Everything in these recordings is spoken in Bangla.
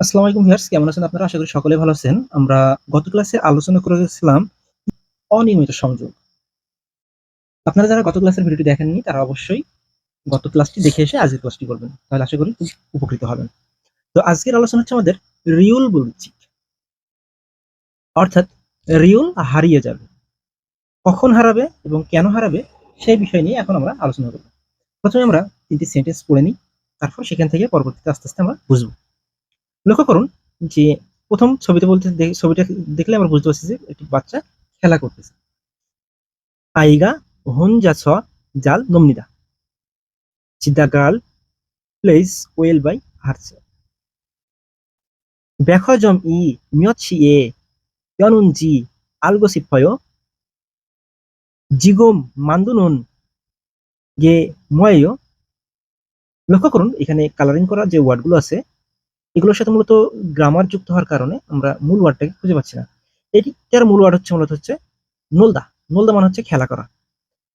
আসসালামু আলাইকুম ভিউয়ার্স, কেমন আছেন আপনারা? আশা করি সকলে ভালো আছেন। আমরা গত ক্লাসে আলোচনা করেছিলাম অনিয়মিত সংযোগ। আপনারা যারা গত ক্লাসের ভিডিওটি দেখেননি, তারা অবশ্যই গত ক্লাসটি দেখে এসে আজকের ক্লাসটি করবেন। তাহলে আশা করি উপকৃত হবেন। তো আজকের আলোচনা হচ্ছে আমাদের রিউল বলছি অর্থাৎ রিউল হারিয়ে যাবে। কখন হারাবে এবং কেন হারাবে সেই বিষয় নিয়ে এখন আমরা আলোচনা করব। প্রথমে আমরা তিনটি সেন্টেন্স পড়ে নিই, তারপর সেখান থেকে পরবর্তীতে আস্তে আস্তে আমরা বুঝব। লক্ষ্য করুন যে প্রথম ছবিতে বলতে ছবিটা দেখলে আমরা বুঝতে পারছি যে একটি বাচ্চা খেলা করতেছে। আইগা হনজা ছ জাল নমনিদা। চিদা গার্ল প্লেস ওয়েল বাই হারছে ব্যাখজম ই মিয়ছি এ জি আলগসি ফয় জিগম মান্দুনুন গে ময় লক্ষ্য করুন এখানে কালারিং করা যে ওয়ার্ডগুলো আছে এগুলোর সাথে মূলত গ্রামার যুক্ত হওয়ার কারণে আমরা মূল ওয়ার্ডটাকে খুঁজে পাচ্ছি না। এটির মূল ওয়ার্ড হচ্ছে মূলত হচ্ছে নোলদা নোলদা মানে হচ্ছে খেলা করা।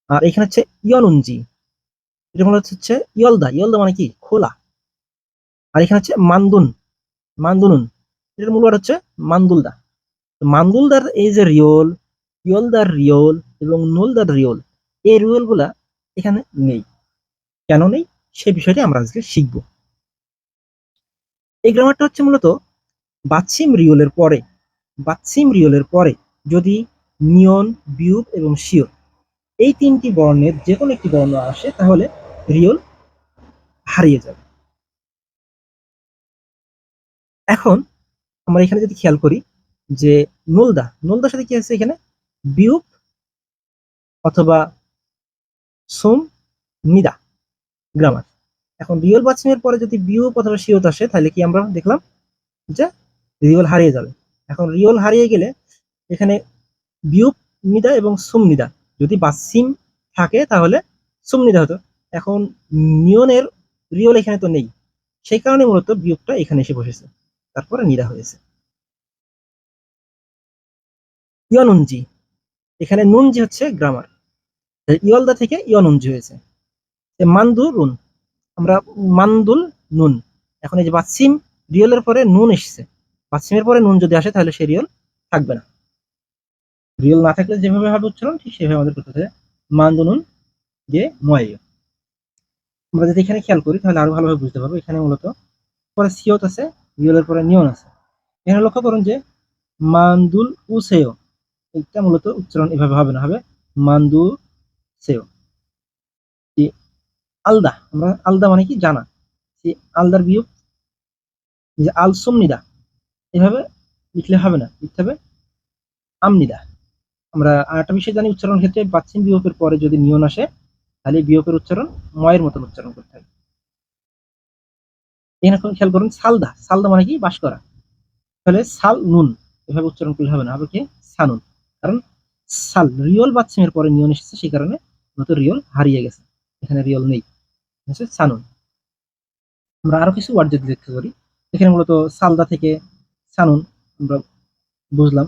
আর এখানে হচ্ছে ইয়নুনজি এটা মূলত হচ্ছে ইয়লদা ইয়লদা মানে কি? খোলা। আর এখানে হচ্ছে মান্দুন মান্দুনুন এটার মূল ওয়ার্ড হচ্ছে মান্দুলদা মান্দুলদার এই যে রিওল ইয়লদার রিওল এবং নোলদার রিওল এই রিওলগুলা এখানে নেই। কেন নেই? সে বিষয়টি আমরা আজকে শিখব। এই গ্রামারটা হচ্ছে মূলত বাচ্ছিম রিওলের পরে বাচ্ছিম রিওলের পরে যদি নিয়ন বিউব এবং শিওর এই তিনটি বর্ণের যে কোনো একটি বর্ণ আসে তাহলে রিওল হারিয়ে যাবে। এখন আমরা এখানে যদি খেয়াল করি যে নোলদা, নোলদার সাথে কি আছে এখানে? বিউব অথবা সোম, নিদা গ্রামার এখন রিওল বাচ্চিমের পরে যদি বিউব অথবা শিওত আসে, তাহলে কি আমরা দেখলাম যে রিওল হারিয়ে যাবে। এখন রিওল হারিয়ে গেলে এখানে বিউব নিদা এবং সুম নিদা। যদি বাসিম থাকে, তাহলে সুম নিদা হতো। এখন নিয়নের রিওল এখানে তো নেই। সেই কারণে মূলত বিয়োগটা এখানে এসে বসেছে। তারপরে নিদা হয়েছে। ইয়নুনজি এখানে নুনজি হচ্ছে গ্রামার ইয়লদা থেকে ইয়নুনজি হয়েছে। মান্দু রুন। আমরা মান্দুল নুন। এখন এই যে বাচ্ছিম রিয়লের পরে নুন এসছে। বাচ্ছিমের পরে নুন যদি আসে, তাহলে সে রিয়েল থাকবে না। রিয়েল না থাকলে যেভাবে হবে উচ্চারণ, ঠিক সেভাবে আমাদের করতে হবে মান্দু নুন যে ময় আমরা যদি এখানে খেয়াল করি, তাহলে আরও ভালোভাবে বুঝতে পারব। এখানে মূলত পরে সিওত আছে, রিয়লের পরে নিয়ন আছে। এখানে লক্ষ্য করুন যে মান্দুল উসেয় এটা মূলত উচ্চারণ এভাবে হবে না, হবে মান্দু সেও। আলদা, আমরা আলদা মানে কি জানা? যে আলদার বিয়োগ, যে আলসুমনিদা, এভাবে লিখলে হবে না, লিখতে হবে আমনিদা। আমরা আর একটা বিষয় জানি, উচ্চারণ ক্ষেত্রে বাচ্চিম বিয়োগের পরে যদি নিয়ন আসে, তাহলে বিয়োগের উচ্চারণ ময়ের মতন উচ্চারণ করতে হবে এখানে এখন খেয়াল করুন, সালদা সালদা মানে কি? বাস করা। তাহলে সাল নুন, এভাবে উচ্চারণ করলে হবে না হবে কি? সানুন। কারণ সাল, রিয়ল বাচ্চিমের পরে নিয়ন এসেছে, সেই কারণে নতুন রিয়ল হারিয়ে গেছে। এখানে রিয়ল নেই। হচ্ছে সানুন। আমরা আরও কিছু ওয়ার্ড যদি দেখতে পারি, এখানে মূলত সালদা থেকে সানুন আমরা বুঝলাম।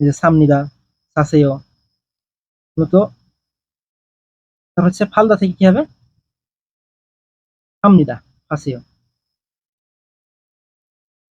যে সামনিদা, সাসেয়, মূলত হচ্ছে ফালদা থেকে কি হবে? সামনিদা, ফাসেয়।